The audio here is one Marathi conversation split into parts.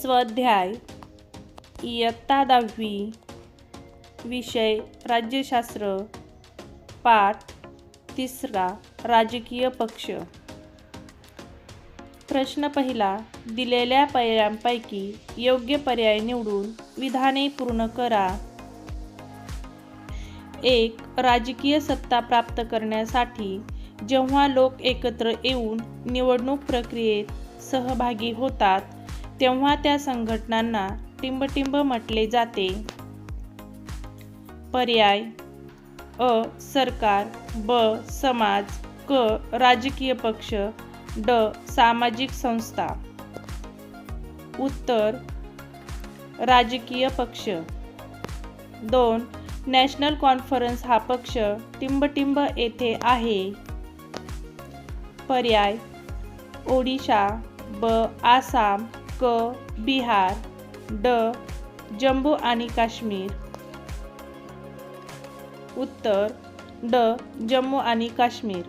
स्वाध्याय इयत्ता दहावी विषय राज्यशास्त्र पाठ तिसरा राजकीय पक्ष. प्रश्न पहिला दिलेल्या पर्यायांपैकी योग्य पर्याय निवडून विधाने पूर्ण करा. एक राजकीय सत्ता प्राप्त करण्यासाठी जेव्हा लोक एकत्र येऊन निवडणूक प्रक्रियेत सहभागी होतात तेव्हा त्या संघटनांना टिंबटिंब म्हटले जाते. पर्याय. अ. सरकार. ब. समाज. क. राजकीय पक्ष. ड. सामाजिक संस्था. उत्तर. राजकीय पक्ष. दोन. नॅशनल कॉन्फरन्स हा पक्ष टिंबटिंब येथे आहे. पर्याय. ओडिशा. ब. आसाम. क बिहार ड जम्मू आणि काश्मीर. उत्तर ड जम्मू आणि काश्मीर.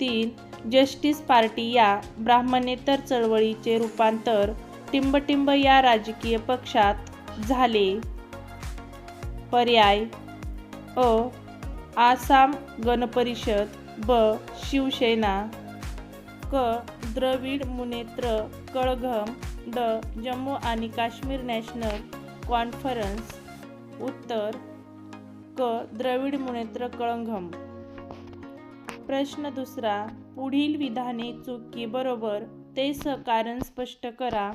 तीन जस्टिस पार्टी या ब्राह्मणेतर चळवळीचे रूपांतर टिंबटिंब या राजकीय पक्षात झाले. पर्याय अ आसाम गणपरिषद ब शिवसेना क द्रविड मुनेत्र कळघम द जम्मू आणि काश्मीर नॅशनल कॉन्फरन्स उत्तर क द्रविड मुनेत्र कळंघम. प्रश्न दुसरा पुढील विधाने चुकी बरोबर ते कारण स्पष्ट करा.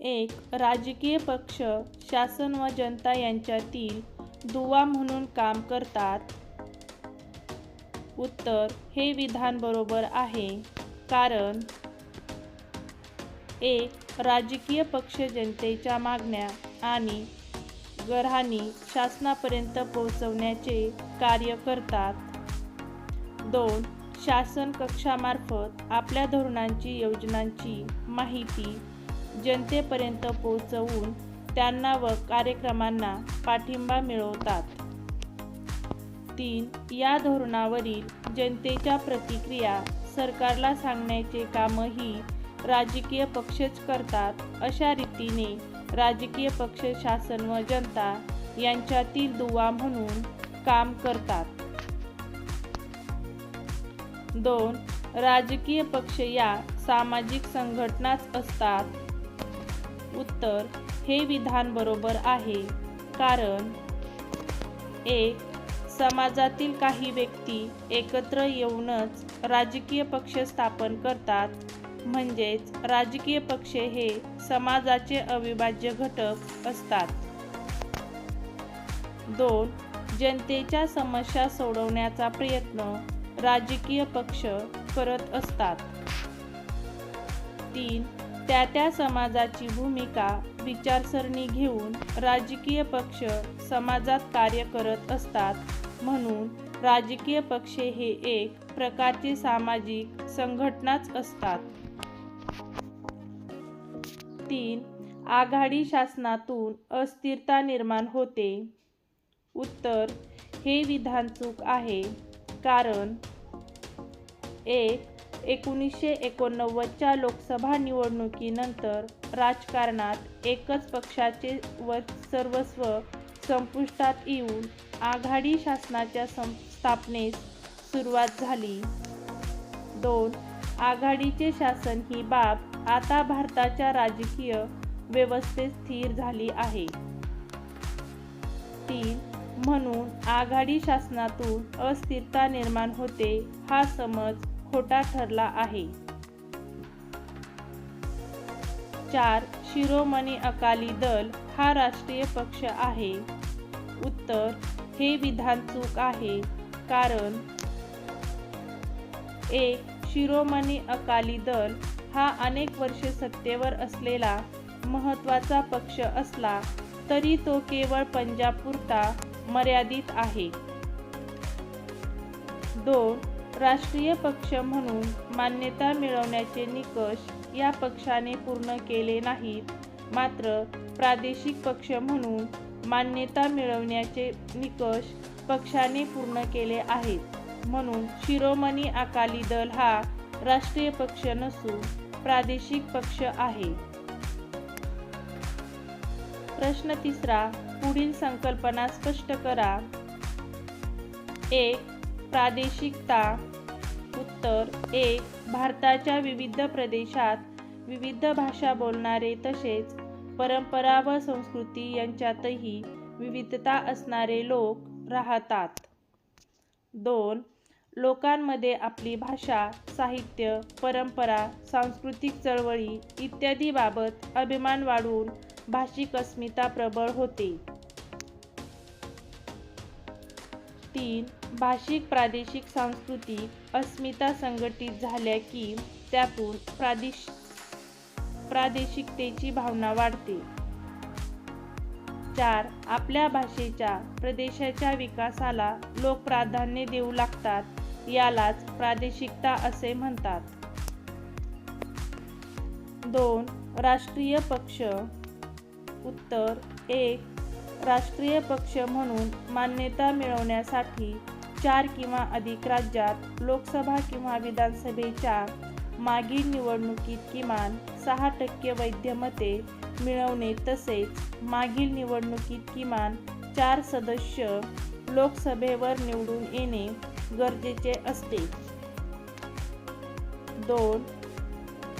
एक राजकीय पक्ष शासन व जनता यांच्यातील दुवा म्हणून काम करतात. उत्तर हे विधान बरोबर आहे. कारण एक राजकीय पक्ष जनतेच्या मागण्या आणि गऱ्हाणी शासनापर्यंत पोहोचवण्याचे कार्य करतात. दोन शासन कक्षामार्फत आपल्या धोरणांची योजनांची माहिती जनतेपर्यंत पोहोचवून त्यांना व कार्यक्रमांना पाठिंबा मिळवतात. तीन या धोरणावरील जनतेच्या प्रतिक्रिया सरकारला सांगण्याचे कामही राजकीय पक्षच करतात. अशा रीतीने राजकीय पक्ष शासन व जनता यांच्यातील दुवा म्हणून काम करतात. दोन राजकीय पक्ष या सामाजिक संघटनाच असतात. उत्तर हे विधान बरोबर आहे. कारण एक समाजातील काही व्यक्ती एकत्र येऊनच राजकीय पक्ष स्थापन करतात. म्हणजेच राजकीय पक्ष हे समाजाचे अविभाज्य घटक असतात. दोन जनतेच्या समस्या सोडवण्याचा प्रयत्न राजकीय पक्ष करत असतात. तीन त्या त्या समाजाची भूमिका विचारसरणी घेऊन राजकीय पक्ष समाजात कार्य करत असतात. म्हणून राजकीय पक्ष हे एक प्रकारचे सामाजिक संघटनाच असतात. तीन आघाडी शासनातून अस्थिरता निर्माण होते. उत्तर हे विधान चूक आहे. कारण एक एकोणीसशे एकोणनव्वदच्या लोकसभा निवडणुकीनंतर राजकारणात एकच पक्षाचे व सर्वस्व संपुष्टात येऊन आघाडी शासनाच्या सं स्थापनेस सुरुवात झाली. दोन आघाडीचे शासन ही बाब आता भारताच्या राजकीय व्यवस्थेत स्थिर झाली आहे. तीन म्हणून आघाडी शासनातून अस्थिरता निर्माण होते हा समज खोटा ठरला आहे. चार शिरोमणी अकाली दल हा राष्ट्रीय पक्ष आहे. उत्तर हे विधान चूक आहे. कारण एक शिरोमणी अकाली दल हा अनेक वर्षे सत्तेवर असलेला महत्त्वाचा पक्ष असला तरी तो केवळ पंजाबपुरता मर्यादित आहे. दोन. राष्ट्रीय पक्ष म्हणून मान्यता मिळवण्याचे निकष या पक्षाने पूर्ण केले नाहीत. मात्र प्रादेशिक पक्ष म्हणून मान्यता मिळवण्याचे निकष पक्षाने पूर्ण केले आहेत. म्हणून शिरोमणी अकाली दल हा राष्ट्रीय पक्ष नसून प्रादेशिक पक्ष आहे. प्रश्न तिसरा पुढील संकल्पना स्पष्ट करा. एक प्रादेशिकता. उत्तर एक भारताच्या विविध प्रदेशात विविध भाषा बोलणारे तसेच परंपरा व संस्कृती यांच्यातही विविधता असणारे लोक राहतात. दोन लोकांमध्ये आपली भाषा साहित्य परंपरा सांस्कृतिक चळवळी इत्यादी बाबत अभिमान वाढवून भाषिक अस्मिता प्रबळ होते. तीन भाषिक प्रादेशिक सांस्कृतिक अस्मिता संघटित झाल्या की त्यातून प्रादेशिक प्रादेशिकतेची भावना वाढते. चार आपल्या भाषेच्या प्रदेशाच्या विकासाला लोक प्राधान्य देऊ लागतात यालाच प्रादेशिकता असे म्हणतात. दोन राष्ट्रीय पक्ष. उत्तर एक राष्ट्रीय पक्ष म्हणून मान्यता मिळवण्यासाठी चार किंवा अधिक राज्यात लोकसभा किंवा विधानसभेच्या मागील निवडणुकीत किमान सहा टक्के वैद्य मते मिळवणे तसेच मागील निवडणुकीत किमान चार सदस्य लोकसभेवर निवडून येणे गरजेचे असते. दोन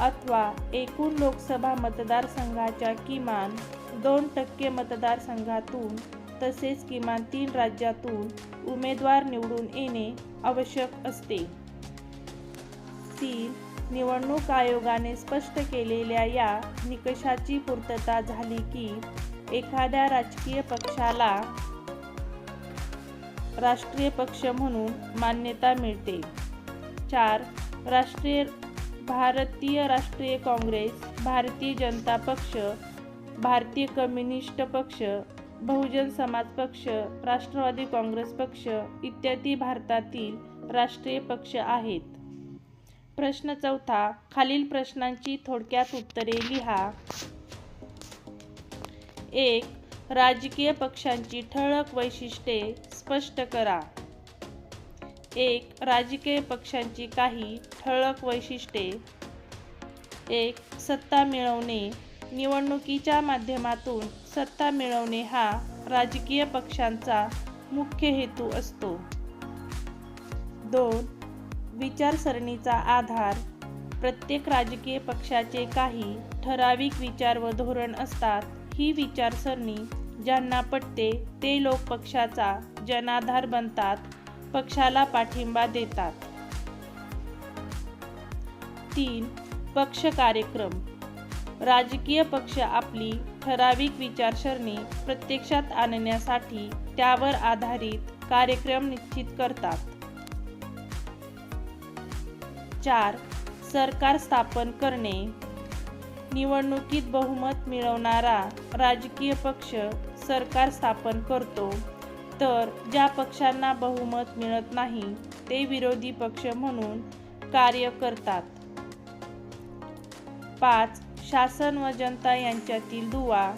अथवा एकूण लोकसभा मतदारसंघाच्या किमान दोन टक्के मतदारसंघातून तसेच किमान तीन राज्यातून उमेदवार निवडून येणे आवश्यक असते. तीन निवडणूक आयोगाने स्पष्ट केलेल्या या निकषाची पूर्तता झाली की एखाद्या राजकीय पक्षाला राष्ट्रीय पक्ष म्हणून मान्यता मिळते. चार राष्ट्रीय भारतीय राष्ट्रीय काँग्रेस भारतीय जनता पक्ष भारतीय कम्युनिस्ट पक्ष बहुजन समाज पक्ष राष्ट्रवादी काँग्रेस पक्ष इत्यादी भारतातील राष्ट्रीय पक्ष आहेत. प्रश्न चौथा खालील प्रश्नांची थोडक्यात उत्तरे लिहा. एक राजकीय पक्षांची ठळक वैशिष्ट्ये स्पष्ट करा. एक राजकीय पक्षांची काही ठळक वैशिष्ट्ये. एक सत्ता मिळवणे. निवडणुकीच्या माध्यमातून सत्ता मिळवणे हा राजकीय पक्षांचा मुख्य हेतू असतो. दोन विचारसरणीचा आधार. प्रत्येक राजकीय पक्षाचे काही ठराविक विचार व धोरण असतात. ही विचारसरणी ज्यांना पटते ते लोक पक्षाचा जनाधार बनतात पक्षाला पाठिंबा देतात. तीन पक्ष कार्यक्रम. राजकीय पक्ष आपली ठराविक विचारसरणी प्रत्यक्षात आणण्यासाठी त्यावर आधारित कार्यक्रम निश्चित करतात. चार सरकार स्थापन करणे. निवडणुकीत बहुमत मिळवणारा राजकीय पक्ष सरकार स्थापन करतो. तर ज्या पक्षांना बहुमत मिळत नाही ते विरोधी पक्ष म्हणून कार्य करतात. पाच शासन व जनता यांच्यातील दुवा.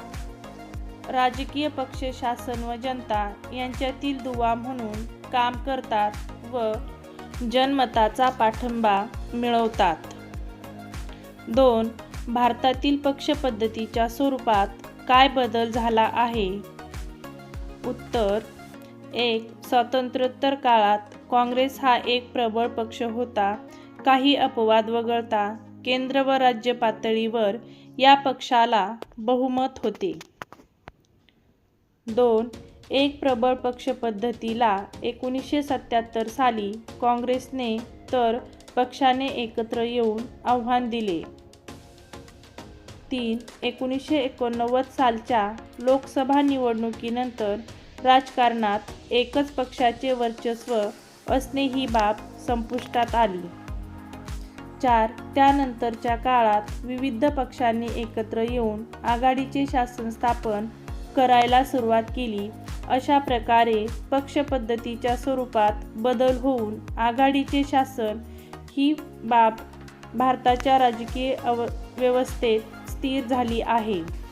राजकीय पक्ष शासन व जनता यांच्यातील दुवा म्हणून काम करतात व जनमताचा पाठिंबा मिळवतात. दोन भारतातील पक्षपद्धतीच्या स्वरूपात काय बदल झाला आहे? उत्तर एक स्वातंत्र्योत्तर काळात काँग्रेस हा एक प्रबळ पक्ष होता. काही अपवाद वगळता केंद्र व राज्य पातळीवर या पक्षाला बहुमत होते. दोन एक प्रबळ पक्ष पद्धतीला एकोणीसशे सत्याहत्तर साली काँग्रेसने तर पक्षाने एकत्र येऊन आव्हान दिले. तीन एकोणीसशे एकोणनव्वद सालच्या लोकसभा निवडणुकीनंतर राजकारणात एकच पक्षाचे वर्चस्व असणे ही बाब संपुष्टात आली. चार त्यानंतरच्या काळात विविध पक्षांनी एकत्र येऊन आघाडीचे शासन स्थापन करायला सुरुवात केली. अशा प्रकारे पक्षपद्धतीच्या स्वरूपात बदल होऊन आघाडीचे शासन ही बाब भारताच्या राजकीय अव व्यवस्थेत स्थिर झाली आहे.